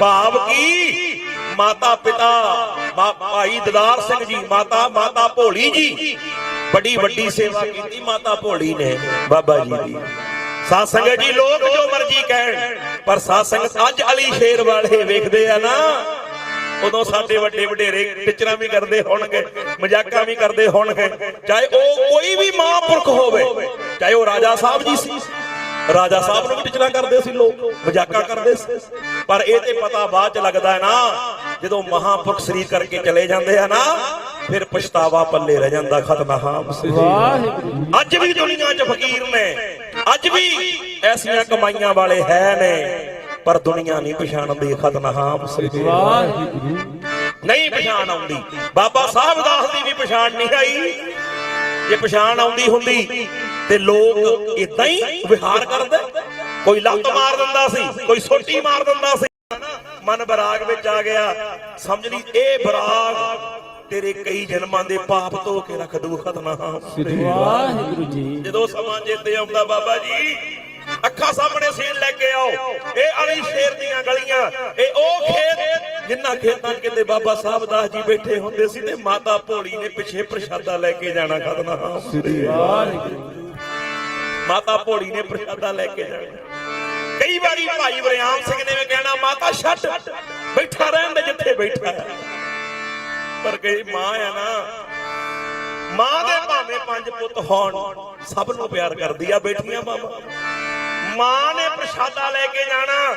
ਭਾਵ ਕੀ? ਮਾਤਾ ਪਿਤਾ ਭਾਈ ਦਦਾਰ ਸਿੰਘ ਜੀ, ਮਾਤਾ ਮਾਤਾ ਭੋਲੀ ਜੀ। ਬੜੀ ਵੱਡੀ ਸੇਵਾ ਕੀਤੀ ਮਾਤਾ ਭੋਲੀ ਨੇ, ਬਾਬਾ ਜੀ ਦੀ। ਸਾਧ ਸੰਗਤ ਜੀ, ਲੋਕ ਜੋ ਮਰਜ਼ੀ ਕਹਿਣ, ਪਰ ਸਾਧ ਸੰਗਤ ਅੱਜ ਅਲੀ ਸ਼ੇਰ ਵਾਲੇ ਵੇਖਦੇ ਆ ਨਾ, ਉਦੋਂ ਸਾਡੇ ਵੱਡੇ ਵਡੇਰੇ ਟਿਚਰਾਂ ਵੀ ਕਰਦੇ ਹੋਣਗੇ, ਮਜ਼ਾਕਾਂ ਵੀ ਕਰਦੇ ਹੋਣਗੇ, ਚਾਹੇ ਉਹ ਕੋਈ ਵੀ ਮਹਾਂਪੁਰਖ ਹੋਵੇ, ਚਾਹੇ ਉਹ ਰਾਜਾ ਸਾਹਿਬ ਜੀ ਸੀ। ਰਾਜਾ ਸਾਹਿਬ ਨੂੰ ਵੀ ਟਿਚਰਾਂ ਕਰਦੇ ਸੀ ਲੋਕ ਮਜ਼ਾਕਾਂ ਕਰਦੇ ਸੀ। ਪਰ ਇਹ ਤੇ ਪਤਾ ਬਾਅਦ ਚ ਲੱਗਦਾ ਹੈ ਨਾ ਜਦੋਂ ਮਹਾਂਪੁਰਖ ਸਰੀਰ ਕਰਕੇ ਚਲੇ ਜਾਂਦੇ ਆ ਨਾ ਫਿਰ ਪਛਤਾਵਾ ਪੱਲੇ ਰਹਿ ਜਾਂਦਾ ਖਤਨਾਮ ਸੀ ਅੱਜ ਵੀ ਦੁਨੀਆ 'ਚ ਫਕੀਰ ਨੇ ਅੱਜ ਵੀ ਐਸੀਆਂ ਕਮਾਈਆਂ ਵਾਲੇ ਹੈ ਨੇ ਪਰ ਦੁਨੀਆ ਨਹੀਂ ਪਛਾਣਦੀ ਖਤਨਾਮ ਸੀ ਨਹੀਂ ਪਛਾਣ ਆਉਂਦੀ। ਬਾਬਾ ਸਾਹਿਬ ਦਾਸ ਦੀ ਵੀ ਪਛਾਣ ਨਹੀਂ ਆਈ। ਜੇ ਪਛਾਣ ਆਉਂਦੀ ਹੁੰਦੀ ਤੇ ਲੋਕ ਇਦਾਂ ਹੀ ਵਿਹਾਰ ਕਰਦੇ। ਕੋਈ ਲੱਤ ਮਾਰ ਦਿੰਦਾ ਸੀ ਕੋਈ ਸੋਟੀ ਮਾਰ ਦਿੰਦਾ ਸੀ। ਮਨ ਬਰਾਗ ਵਿੱਚ ਆ ਗਿਆ। ਸਮਝ ਲਈ ਇਹ ਬਰਾਗ ਤੇਰੇ ਕਈ ਜਨਮਾਂ ਦੇ ਪਾਪ ਧੋ ਕੇ ਰੱਖ ਦੂ ਖਤਨਾਮ ਵਾਹਿਗੁਰੂ ਜੀ। ਜਦੋਂ ਸਮਾਂ ਚੇਤੇ ਆਉਂਦਾ ਬਾਬਾ ਜੀ ਅੱਖਾਂ ਸਾਹਮਣੇ ਸੀਨ ਲੈ ਕੇ ਆਓ। ਇਹ ਅਲੀ ਸ਼ੇਰ ਦੀਆਂ ਗਲੀਆਂ ਇਹ ਉਹ ਖੇਤ ਜਿੰਨਾ ਖੇਤਾਂ ਕਿਤੇ ਬਾਬਾ ਸਾਹਿਬ ਦਾਸ ਜੀ ਬੈਠੇ ਹੁੰਦੇ ਸੀ ਤੇ ਮਾਤਾ ਭੋਲੀ ਨੇ ਪਿੱਛੇ ਪ੍ਰਸ਼ਾਦਾ ਲੈ ਕੇ ਜਾਣਾ ਖਤਨਾ ਮਾਤਾ ਭੋਲੀ ਨੇ ਪ੍ਰਸ਼ਾਦਾ ਲੈ ਕੇ ਜਾਣਾ। ਕਈ ਵਾਰੀ ਭਾਈ ਵਰਿਆਮ ਸਿੰਘ ਨੇ ਵੀ ਕਹਿਣਾ ਮਾਤਾ ਛੱਡ। ਬੈਠਾ ਰਹਿਣ ਦੇ ਜਿੱਥੇ ਬੈਠਾ ਪਰ ਕਈ ਮਾਂ ਆ ਨਾ। ਮਾਂ ਦੇ ਭਾਵੇਂ ਪੰਜ ਪੁੱਤ ਹੋਣ ਸਭ ਨੂੰ ਪਿਆਰ ਕਰਦੀ ਆ ਬੇਟੀਆਂ ਮਾਮਾ ਮਾਂ ਨੇ ਪ੍ਰਸ਼ਾਦਾ ਲੈ ਕੇ ਜਾਣਾ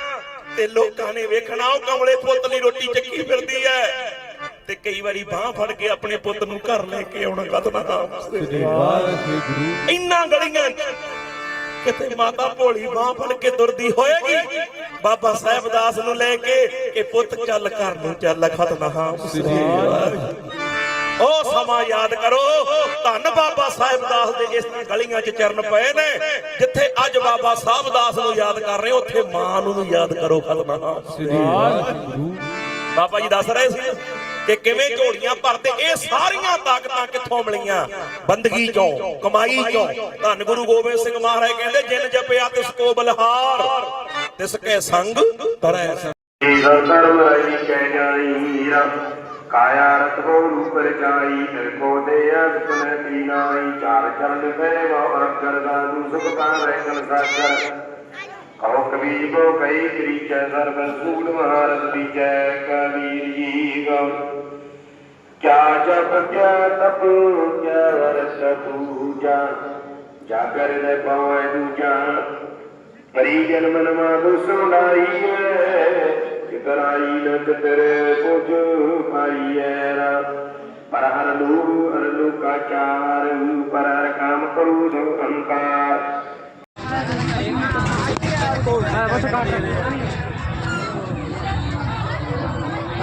ਤੇ ਲੋਕਾਂ ਨੇ ਵੇਖਣਾ ਉਹ ਕਮਲੇ ਪੁੱਤ ਦੀ ਰੋਟੀ ਚੱਕੀ ਫਿਰਦੀ ਐ। ਤੇ ਕਈ ਵਾਰੀ ਬਾਹ ਫੜ ਕੇ ਆਪਣੇ ਪੁੱਤ ਨੂੰ ਘਰ ਲੈ ਕੇ ਆਉਣਾ ਕਦਨਾ ਵਾਹਿਗੁਰੂ। ਇੰਨਾ ਗਲੀਆਂ ਕਿਤੇ ਮਾਤਾ ਭੋਲੀ ਬਾਹ ਫੜ ਕੇ ਤੁਰਦੀ ਹੋਏਗੀ? ਬਾਬਾ ਸਾਹਿਬ ਦਾਸ ਨੂੰ ਲੈ ਕੇ ਕਿ ਪੁੱਤ ਚੱਲ ਘਰ ਨੂੰ ਚੱਲ ਖਤਨਾ ਉਹ ਸਮਾਂ ਯਾਦ ਕਰੋ ਧੰਨ ਬਾਬਾ ਸਾਹਿਬ ਦਾਸ ਦੇ ਇਸ ਗਲੀਆਂ 'ਚ ਚਰਨ ਪਏ ਨੇ ਜਿੱਥੇ ਅੱਜ ਬਾਬਾ ਸਾਹਿਬ ਦਾਸ ਨੂੰ ਯਾਦ ਕਰ ਰਹੇ ਉੱਥੇ ਮਾਂ ਨੂੰ ਵੀ ਯਾਦ ਕਰੋ ਖਤਨਾ ਵਾਹਿਗੁਰੂ। ਬਾਬਾ ਜੀ ਦੱਸ ਰਹੇ ਸੀ? ਕਿ ਕਿਵੇਂ ਝੋਲੀਆਂ ਭਰਦੇ, ਇਹ ਸਾਰੀਆਂ ਤਾਕਤਾਂ ਕਿੱਥੋਂ ਮਿਲੀਆਂ? ਬੰਦਗੀ ਚੋਂ, ਕਮਾਈ ਚੋਂ। ਧੰਨ ਗੁਰੂ ਗੋਬਿੰਦ ਸਿੰਘ ਮਹਾਰਾਜ ਕਹਿੰਦੇ, ਜਿਨ ਜਪਿਆ ਤਿਸ ਕੋ ਬਲਹਾਰ, ਤਿਸ ਕੇ ਸੰਗ ਕਰੈ ਈਸ਼ਰ ਰਹੀ ਕਹਿ ਜਾਈ ਕਾਇਆ ਰਤ ਹੋ ਰੂਪ ਰਚਾਈ ਤਿਰ ਕੋ ਦੇ ਅਸਨ ਤੀਨਾਈ ਚਾਰ ਚਰਨ ਫੇਰੇ ਵੋ ਅਰਗਰ ਦਾ ਸੁਖ ਕਾ ਰਹਿਣ ਸਾਗਰ ਕਉ ਕਬੀਰ ਕੋ ਕਈ ਕਰੀਚੈ ਸਰਬ ਸੂਲ ਮਹਾਰਤ ਦੀਜੈ ਕਬੀਰ ਜੀ ਗਮ। ਕਿਆ ਜਪ ਕਿਆ ਤਪ ਕਿਆ ਵਰਸ ਪੂਜਾ ਜਾਗਰ ਨੇ ਪਾਵੈ ਦੂਜਾ। ਪਰੀ ਜਨਮ ਨਮਾ ਦੁਸੁਣਾਈਐ ਕਿਤਰਾਈ ਨ ਤੇਰੇ ਪੁਜ ਪਾਈਐ ਰਾ। ਪਰ ਹਰ ਲੂ ਹਰ ਲੂ ਕਾ ਚਾਰ, ਪਰ ਹਰ ਕਾਮ ਕਰੂ ਸੋ ਅੰਕਾਰ।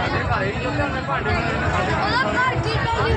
ਉਹਦਾ ਘਰ ਕੀ ਕਰੀ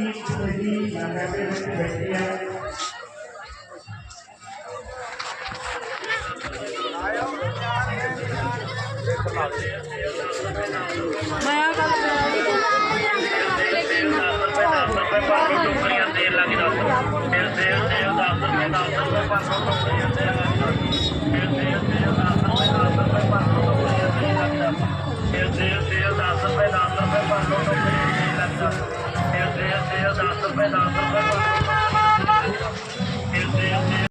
each believe and every bacteria